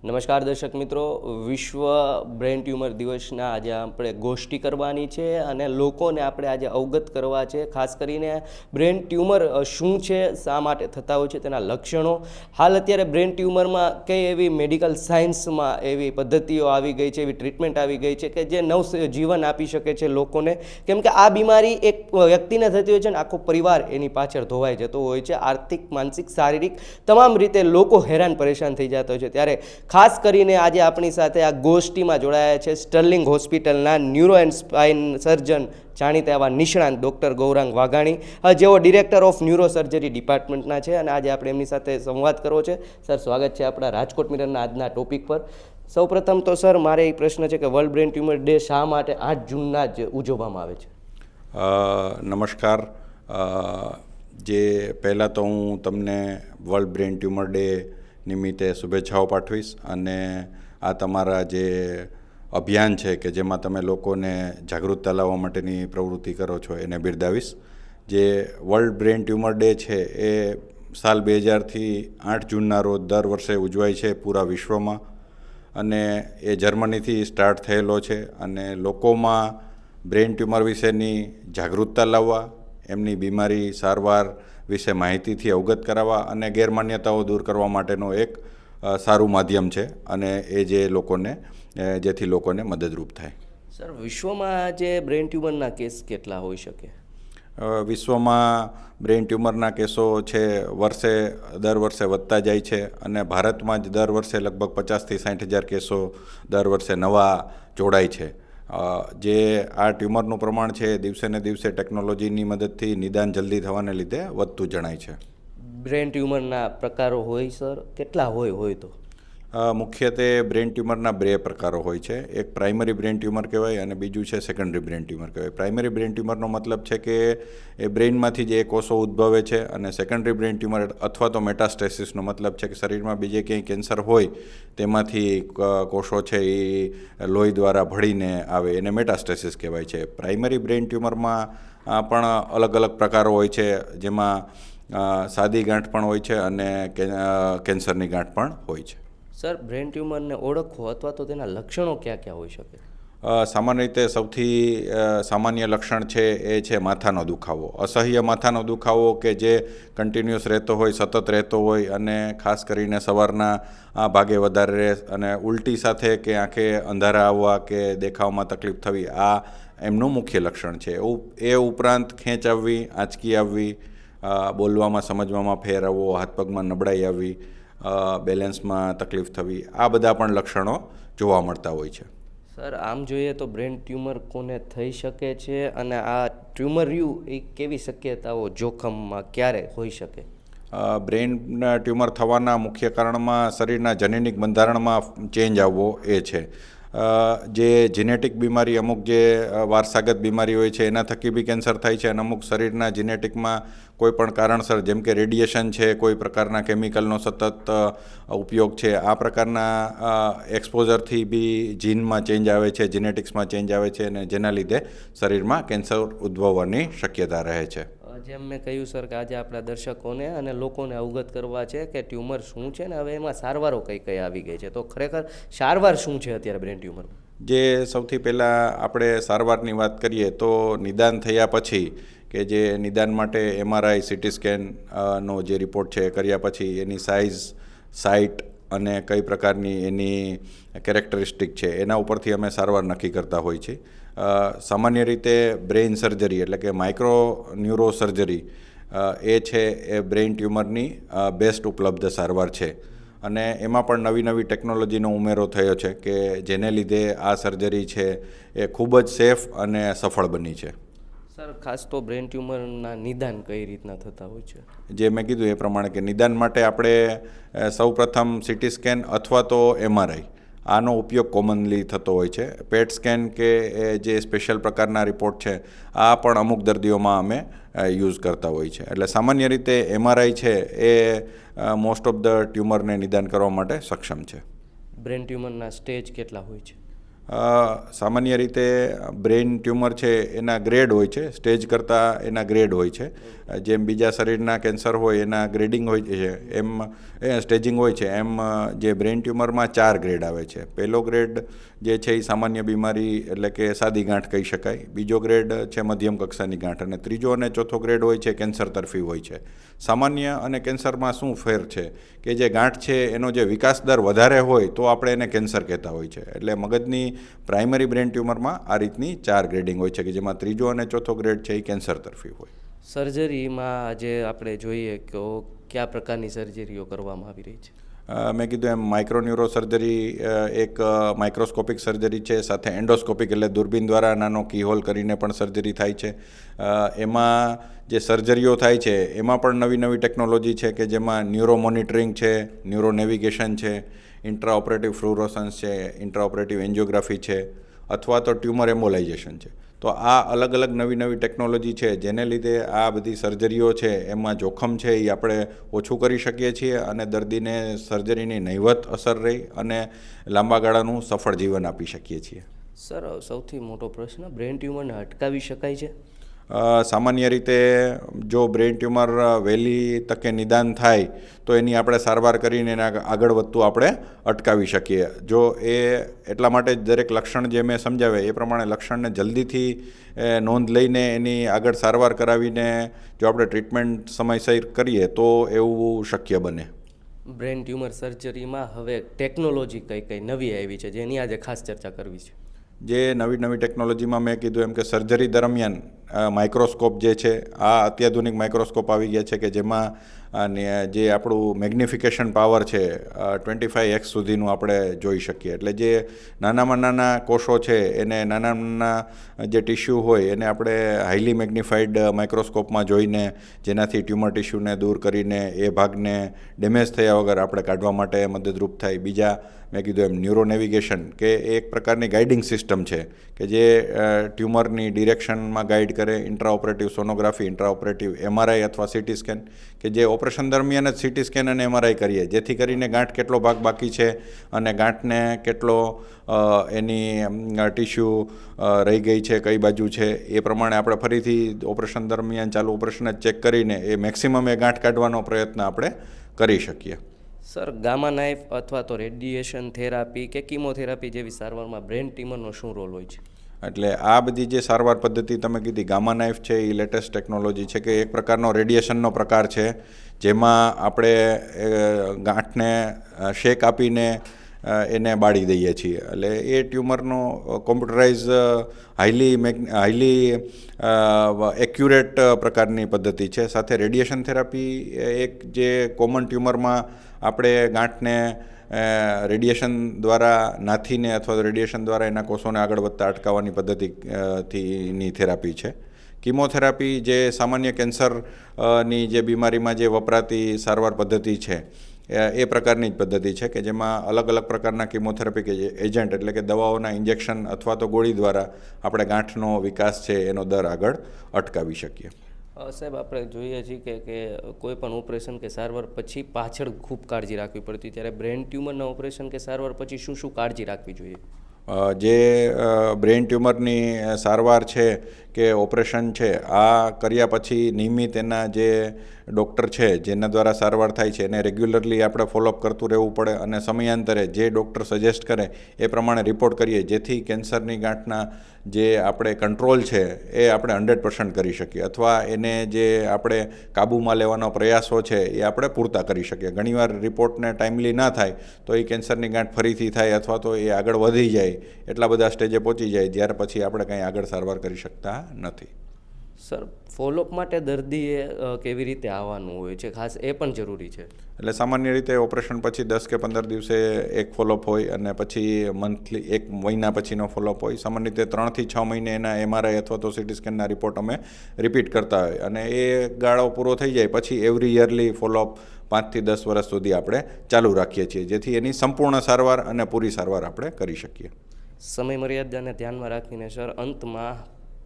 નમસ્કાર દર્શક મિત્રો, વિશ્વ બ્રેન ટ્યુમર દિવસના આજે આપણે ગોષ્ઠી કરવાની છે અને લોકોને આપણે આજે અવગત કરવા છે, ખાસ કરીને બ્રેન ટ્યુમર શું છે, શા માટે થતા હોય છે, તેના લક્ષણો. હાલ અત્યારે બ્રેન ટ્યુમરમાં કઈ એવી મેડિકલ સાયન્સમાં એવી પદ્ધતિઓ આવી ગઈ છે, એવી ટ્રીટમેન્ટ આવી ગઈ છે કે જે નવ જીવન આપી શકે છે લોકોને. કેમ કે આ બીમારી એક વ્યક્તિને થતી હોય છે ને આખો પરિવાર એની પાછળ ધોવાઈ જતો હોય છે. આર્થિક, માનસિક, શારીરિક તમામ રીતે લોકો હેરાન પરેશાન થઈ જતા હોય છે. ત્યારે ખાસ કરીને આજે આપણી સાથે આ ગોષ્ઠીમાં જોડાયા છે સ્ટર્લિંગ હોસ્પિટલના ન્યુરો એન્ડ સ્પાઇન સર્જન, જાણીતા એવા નિષ્ણાંત ડૉક્ટર ગૌરાંગ વાઘાણી જેઓ ડિરેક્ટર ઓફ ન્યુરો સર્જરી ડિપાર્ટમેન્ટના છે અને આજે આપણે એમની સાથે સંવાદ કરવો છે. સર, સ્વાગત છે આપણા રાજકોટ મિરરના આજના ટોપિક પર. સૌપ્રથમ તો, સર, મારે એ પ્રશ્ન છે કે વર્લ્ડ બ્રેન ટ્યુમર ડે શા માટે આઠ જૂનના જ ઉજવવામાં આવે છે? નમસ્કાર. જે પહેલાં તો હું તમને વર્લ્ડ બ્રેન ટ્યુમર ડે નિમિત્તે શુભેચ્છાઓ પાઠવીશ અને આ તમારા જે અભિયાન છે કે જેમાં તમે લોકોને જાગૃતતા લાવવા માટેની પ્રવૃત્તિ કરો છો એને બિરદાવીશ. જે વર્લ્ડ બ્રેન ટ્યુમર ડે છે એ સાલ બે હજારથી આઠ જૂનના રોજ દર વર્ષે ઉજવાય છે પૂરા વિશ્વમાં. અને એ જર્મનીથી સ્ટાર્ટ થયેલો છે અને લોકોમાં બ્રેન ટ્યુમર વિશેની જાગૃતતા લાવવા, એમની બીમારી સારવાર વિશે માહિતીથી અવગત કરાવવા અને ગેરમાન્યતાઓ દૂર કરવા માટેનો એક સારું માધ્યમ છે અને એ જે લોકોને જેથી લોકોને મદદરૂપ થાય. સર વિશ્વમાં જે બ્રેન ટ્યુમરના કેસ કેટલા હોઈ શકે? વિશ્વમાં બ્રેન ટ્યુમરના કેસો છે વર્ષે દર વર્ષે વધતા જાય છે અને ભારતમાં જ દર વર્ષે લગભગ પચાસથી સાઠ હજાર કેસો દર વર્ષે નવા જોડાય છે. જે આ ટ્યુમરનું પ્રમાણ છે દિવસે ને દિવસે ટેકનોલોજીની મદદથી નિદાન જલ્દી થવાને લીધે વધતું જણાય છે. બ્રેન ટ્યુમરના પ્રકારો હોય, સર? કેટલા હોય હોય તો? મુખ્યત્વે બ્રેન ટ્યુમરના બે પ્રકારો હોય છે. એક પ્રાઇમરી બ્રેન ટ્યુમર કહેવાય અને બીજું છે સેકન્ડરી બ્રેન ટ્યુમર કહેવાય. પ્રાઇમરી બ્રેન ટ્યુમરનો મતલબ છે કે એ બ્રેઇનમાંથી જે કોષો ઉદ્ભવે છે અને સેકન્ડરી બ્રેન ટ્યુમર અથવા તો મેટાસ્ટેસિસનો મતલબ છે કે શરીરમાં બીજે ક્યાંય કેન્સર હોય તેમાંથી કોષો છે એ લોહી દ્વારા ભળીને આવે. એને મેટાસ્ટેસિસ કહેવાય છે. પ્રાઇમરી બ્રેન ટ્યુમરમાં પણ અલગ અલગ પ્રકારો હોય છે. જેમાં સાદી ગાંઠ પણ હોય છે અને કેન્સરની ગાંઠ પણ હોય છે. સર, બ્રેન ટ્યુમરને ઓળખવો અથવા તો તેના લક્ષણો ક્યાં ક્યાં હોઈ શકે? સામાન્ય રીતે સૌથી સામાન્ય લક્ષણ છે એ છે માથાનો દુખાવો. અસહ્ય માથાનો દુખાવો કે જે કન્ટિન્યુઅસ રહેતો હોય, સતત રહેતો હોય અને ખાસ કરીને સવારના આ ભાગે વધારે રહે અને ઉલટી સાથે કે આંખે અંધારા આવવા કે દેખાવમાં તકલીફ થવી, આ એમનું મુખ્ય લક્ષણ છે. એ ઉપરાંત ખેંચ આવવી, આંચકી આવવી બોલવામાં, સમજવામાં ફેર આવવો, હાથ પગમાં નબળાઈ આવવી બેલેન્સમાં તકલીફ થવી આ બધા પણ લક્ષણો જોવા મળતા હોય છે. સર આમ જોઈએ તો બ્રેન ટ્યુમર કોને થઈ શકે છે અને આ ટ્યુમર રહ્યું એ કેવી શક્યતાઓ જોખમમાં ક્યારે હોઈ શકે? બ્રેન ટ્યુમર થવાના મુખ્ય કારણમાં શરીરના જનીનિક બંધારણમાં ચેન્જ આવવો એ છે. જે જીનેટિક બીમારી, અમુક જે વારસાગત બીમારી હોય છે, એના થકી બી કેન્સર થાય છે અને અમુક શરીરના જીનેટિકમાં કોઈ પણ કારણસર, જેમ કે રેડિયેશન છે, કોઈ પ્રકારના કેમિકલનો સતત ઉપયોગ છે, આ પ્રકારના એક્સપોઝરથી બી જીનમાં ચેન્જ આવે છે જીનેટિક્સમાં ચેન્જ આવે છે અને જેના લીધે શરીરમાં કેન્સર ઉદ્ભવવાની શક્યતા રહે છે. જેમ મેં કહ્યું, સર, કે આજે આપણા દર્શકોને અને લોકોને અવગત કરવા છે કે ટ્યુમર શું છે ને હવે એમાં સારવારો કઈ કઈ આવી ગઈ છે. તો ખરેખર સારવાર શું છે અત્યારે બ્રેન ટ્યુમર જે સૌથી પહેલાં આપણે સારવારની વાત કરીએ તો નિદાન થયા પછી કે જે નિદાન માટે એમઆરઆઈ સીટી સ્કેન નો જે રિપોર્ટ છે કર્યા પછી એની સાઇઝ સાઇટ અને કઈ પ્રકારની એની કેરેક્ટરિસ્ટિક છે એના ઉપરથી અમે સારવાર નક્કી કરતા હોઈએ છીએ સામાન્ય રીતે બ્રેઇન સર્જરી એટલે કે માઇક્રો ન્યુરો સર્જરી એ છે એ બ્રેઇન ટ્યુમરની બેસ્ટ ઉપલબ્ધ સારવાર છે. અને એમાં પણ નવી નવી ટેકનોલોજીનો ઉમેરો થયો છે કે જેને લીધે આ સર્જરી છે એ ખૂબ જ સેફ અને સફળ બની છે. સર ખાસ તો બ્રેન ટ્યુમરના નિદાન કઈ રીતના થતા હોય છે? જે મેં કીધું એ પ્રમાણે કે નિદાન માટે આપણે સૌપ્રથમ સીટી સ્કેન અથવા તો એમઆરઆઈ આનો ઉપયોગ કોમનલી થતો હોય છે. પેટ સ્કેન કે જે સ્પેશિયલ પ્રકારના રિપોર્ટ છે, આ પણ અમુક દર્દીઓમાં અમે યુઝ કરતા હોય છે. એટલે સામાન્ય રીતે એમઆરઆઈ છે, એ મોસ્ટ ઓફ ધ ટ્યુમરને નિદાન કરવા માટે સક્ષમ છે. બ્રેન ટ્યુમરના સ્ટેજ કેટલા હોય છે? સામાન્ય રીતે બ્રેઇન ટ્યુમર છે એના ગ્રેડ હોય છે, સ્ટેજ કરતાં એના ગ્રેડ હોય છે. જેમ બીજા શરીરના કેન્સર હોય એના ગ્રેડિંગ હોય છે, એમ, એ સ્ટેજિંગ હોય છે, એમ જે બ્રેઇન ટ્યુમરમાં ચાર ગ્રેડ આવે છે. પહેલો ગ્રેડ જે છે એ સામાન્ય બીમારી એટલે કે સાદી ગાંઠ કહી શકાય. બીજો ગ્રેડ છે મધ્યમ કક્ષાની ગાંઠ અને ત્રીજો અને ચોથો ગ્રેડ હોય છે કેન્સર તરફી હોય છે. સામાન્ય અને કેન્સરમાં શું ફેર છે? કે જે ગાંઠ છે એનો જે વિકાસ દર વધારે હોય તો આપણે એને કેન્સર કહેતા હોય છે. એટલે મગજની પ્રાઇમરી બ્રેન ટ્યુમરમાં આ રીતની ચાર ગ્રેડિંગ હોય છે કે જેમાં ત્રીજો અને ચોથો ગ્રેડ છે એ કેન્સર તરફી હોય. સર્જરીમાં આજે આપણે જોઈએ કે કયા પ્રકારની સર્જરીઓ કરવામાં આવી રહી છે? મેં કીધું એમ માઇક્રોન્યુરો સર્જરી એક માઇક્રોસ્કોપિક સર્જરી છે સાથે એન્ડોસ્કોપિક એટલે દૂરબીન દ્વારા નાનો કીહોલ કરીને પણ સર્જરી થાય છે. એમાં જે સર્જરીઓ થાય છે એમાં પણ નવી નવી ટેકનોલોજી છે કે જેમાં ન્યુરો મોનિટરિંગ છે ન્યુરો નેવિગેશન છે ઇન્ટ્રા ઓપરેટિવ ફ્લુરોસન્સ છે ઇન્ટ્રાઓપરેટિવ એન્જિયોગ્રાફી છે, અથવા તો ટ્યુમર એમ્બોલાઇઝેશન છે. તો આ અલગ અલગ નવી નવી ટેકનોલોજી છે, જેને લીધે આ બધી સર્જરીઓ છે, એમાં જોખમ છે એ આપણે ઓછું કરી શકીએ છીએ અને દર્દીને સર્જરીની નહિવત અસર રહી અને લાંબા ગાળાનું સફળ જીવન આપી શકીએ છીએ. સર, સૌથી મોટો પ્રશ્ન બ્રેન ટ્યુમરને અટકાવી શકાય છે? સામાન્ય રીતે જો બ્રેઇન ટ્યુમર વહેલી તકે નિદાન થાય તો એની આપણે સારવાર કરીને એને આગળ વધતું આપણે અટકાવી શકીએ. જો એ એટલા માટે જ દરેક લક્ષણ જે મેં સમજાવ્યા એ પ્રમાણે લક્ષણને જલ્દીથી નોંધ લઈને એની આગળ સારવાર કરાવીને જો આપણે ટ્રીટમેન્ટ સમયસર કરીએ તો એવું શક્ય બને. બ્રેન ટ્યુમર સર્જરીમાં હવે ટેકનોલોજી કઈ કઈ નવી આવી છે જેની આજે ખાસ ચર્ચા કરવી છે? જે નવી નવી ટેકનોલોજીમાં મેં કીધું એમ કે સર્જરી દરમિયાન માઇક્રોસ્કોપ જે છે, આ અત્યાધુનિક માઇક્રોસ્કોપ આવી ગયા છે કે જેમાં અને જે આપણું મેગ્નિફિકેશન પાવર છે ટ્વેન્ટી ફાઈવ એક્સ સુધીનું આપણે જોઈ શકીએ. એટલે જે નાનામાં નાના કોષો છે, એને નાના નાના જે ટિશ્યુ હોય, એને આપણે હાઈલી મેગ્નિફાઈડ માઇક્રોસ્કોપમાં જોઈને, જેનાથી ટ્યુમર ટિશ્યુને દૂર કરીને, એ ભાગને ડેમેજ થયા વગર આપણે કાઢવા માટે મદદરૂપ થાય. બીજા, મેં કીધું એમ, ન્યુરો નેવિગેશન, કે એક પ્રકારની ગાઈડિંગ સિસ્ટમ છે, કે જે ટ્યુમરની ડિરેક્શનમાં ગાઈડ કરે intra operative sonography intra operative MRI અથવા સીટી સ્કેન કે જે ઓપરેશન દરમિયાન જ સીટી સ્કેન અને એમઆરઆઈ કરીએ, જેથી કરીને ગાંઠ કેટલો ભાગ બાકી છે અને ગાંઠને કેટલો એની ટીશ્યુ રહી ગઈ છે, કઈ બાજુ છે, એ પ્રમાણે આપણે ફરીથી ઓપરેશન દરમિયાન ચાલુ ઓપરેશન જ ચેક કરીને એ મેક્સિમમ એ ગાંઠ કાઢવાનો પ્રયત્ન આપણે કરી શકીએ. સર ગામા નાઇફ અથવા તો રેડિયેશન થેરાપી કે કીમોથેરાપી જેવી સારવારમાં બ્રેન ટ્યુમરનો શું રોલ હોય છે? એટલે આ બધી જે સારવાર પદ્ધતિ તમે કીધી, ગામા નાઇફ છે, એ લેટેસ્ટ ટેકનોલોજી છે કે એક પ્રકારનો રેડિયેશનનો પ્રકાર છે, જેમાં આપણે ગાંઠને શેક આપીને એને બાળી દઈએ છીએ. એટલે એ ટ્યુમરનો કોમ્પ્યુટરાઇઝ હાઈલી મેગ હાઈલી એક્યુરેટ પ્રકારની પદ્ધતિ છે. સાથે રેડિયેશન થેરાપી એક જે કોમન ટ્યુમરમાં આપણે ગાંઠને રેડિયેશન દ્વારા નાથીને અથવા તો રેડિયેશન દ્વારા એના કોષોને આગળ વધતા અટકાવવાની પદ્ધતિ થીની થેરાપી છે. કિમોથેરાપી જે સામાન્ય કેન્સરની જે બીમારીમાં જે વપરાતી સારવાર પદ્ધતિ છે એ પ્રકારની જ પદ્ધતિ છે કે જેમાં અલગ અલગ પ્રકારના કિમોથેરાપી કે એજન્ટ એટલે કે દવાઓના ઇન્જેક્શન અથવા તો ગોળી દ્વારા આપણે ગાંઠનો વિકાસ છે એનો દર આગળ અટકાવી શકીએ. સાહેબ, આપણે જોઈએ છીએ કે કે કોઈ પણ ઓપરેશન કે સારવાર પછી પાછળ ખૂબ કાળજી રાખવી પડતી ત્યારે બ્રેન ટ્યુમરના ઓપરેશન કે સારવાર પછી શું શું કાળજી રાખવી જોઈએ? જે બ્રેન ટ્યુમરની સારવાર છે કે ઓપરેશન છે, આ કર્યા પછી નિયમિત એના જે ડૉક્ટર છે, જેના દ્વારા સારવાર થાય છે, એને રેગ્યુલરલી આપણે ફોલોઅપ કરતું રહેવું પડે અને સમયાંતરે જે ડૉક્ટર સજેસ્ટ કરે એ પ્રમાણે રિપોર્ટ કરીએ, જેથી કેન્સરની ગાંઠના જે આપણે કંટ્રોલ છે એ આપણે હંડ્રેડ પર્સન્ટ કરી શકીએ અથવા એને જે આપણે કાબૂમાં લેવાનો પ્રયાસો છે એ આપણે પૂરતા કરી શકીએ. ઘણીવાર રિપોર્ટને ટાઈમલી ના થાય તો એ કેન્સરની ગાંઠ ફરીથી થાય અથવા તો એ આગળ વધી જાય, એટલા બધા સ્ટેજે પહોંચી જાય ત્યાર પછી આપણે કંઈ આગળ સારવાર કરી શકતા નથી. સર ફોલોઅપ માટે દર્દીએ કેવી રીતે આવવાનું હોય છે? ખાસ એ પણ જરૂરી છે. એટલે સામાન્ય રીતે ઓપરેશન પછી દસ કે પંદર દિવસે એક ફોલોઅપ હોય અને પછી મંથલી એક મહિના પછીનો ફોલોઅપ હોય. સામાન્ય રીતે ત્રણથી છ મહિને એના એમઆરઆઈ અથવા તો સીટી સ્કેનના રિપોર્ટ અમે રિપીટ કરતા હોય. અને એ ગાળો પૂરો થઈ જાય પછી એવરી યરલી ફોલોઅપ પાંચથી દસ વર્ષ સુધી આપણે ચાલુ રાખીએ છીએ. જેથી એની સંપૂર્ણ સારવાર અને પૂરી સારવાર આપણે કરી શકીએ. સમય મર્યાદાને ધ્યાનમાં રાખીને સર અંતમાં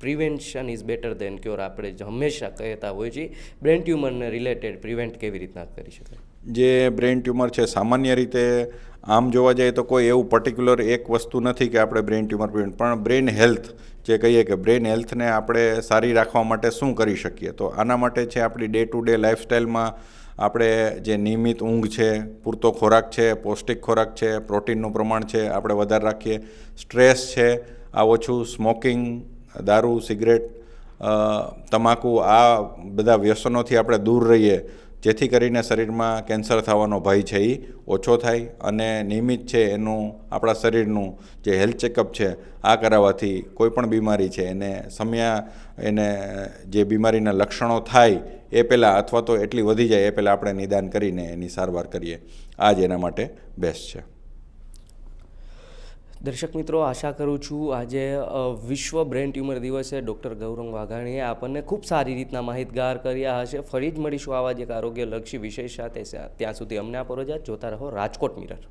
prevention is better than cure આપણે હંમેશા કહેતા હોઈએ છીએ બ્રેન ટ્યુમરને રિલેટેડ પ્રિવેન્ટ કેવી રીતના કરી શકાય? જે બ્રેન ટ્યુમર છે, સામાન્ય રીતે આમ જોવા જઈએ તો કોઈ એવું પર્ટિક્યુલર એક વસ્તુ નથી કે આપણે બ્રેન ટ્યુમર પ્રિવેન્ટ પણ બ્રેન હેલ્થ જે કહીએ કે બ્રેન હેલ્થને આપણે સારી રાખવા માટે શું કરી શકીએ? તો આના માટે છે આપણી ડે ટુ ડે લાઈફસ્ટાઈલમાં આપણે જે નિયમિત ઊંઘ છે, પૂરતો ખોરાક છે, પૌષ્ટિક ખોરાક છે પ્રોટીનનું પ્રમાણ છે, આપણે વધારે રાખીએ. સ્ટ્રેસ છે, આ ઓછું સ્મોકિંગ દારૂ, સિગરેટ તમાકુ, આ બધા વ્યસનોથી આપણે દૂર રહીએ. જેથી કરીને શરીરમાં કેન્સર થવાનો ભય છે એ ઓછો થાય અને નિયમિત છે એનું, આપણા શરીરનું જે હેલ્થ ચેકઅપ છે, આ કરાવવાથી કોઈ પણ બીમારી છે એને સમયા એને જે બીમારીના લક્ષણો થાય એ પહેલાં અથવા તો એટલી વધી જાય એ પહેલાં આપણે નિદાન કરીને એની સારવાર કરીએ. આ જ એના માટે બેસ્ટ છે. દર્શક મિત્રો, આશા કરું છું આજે વિશ્વ બ્રેન ટ્યુમર દિવસે ડૉક્ટર ગૌરવ વાઘાણીએ આપણને ખૂબ સારી રીતના માહિતગાર કર્યા હશે. ફરી જ મળીશું આવા જ એક આરોગ્યલક્ષી વિષય સાથે. ત્યાં સુધી અમને આપો રજા જોતા રહો રાજકોટ મિરર.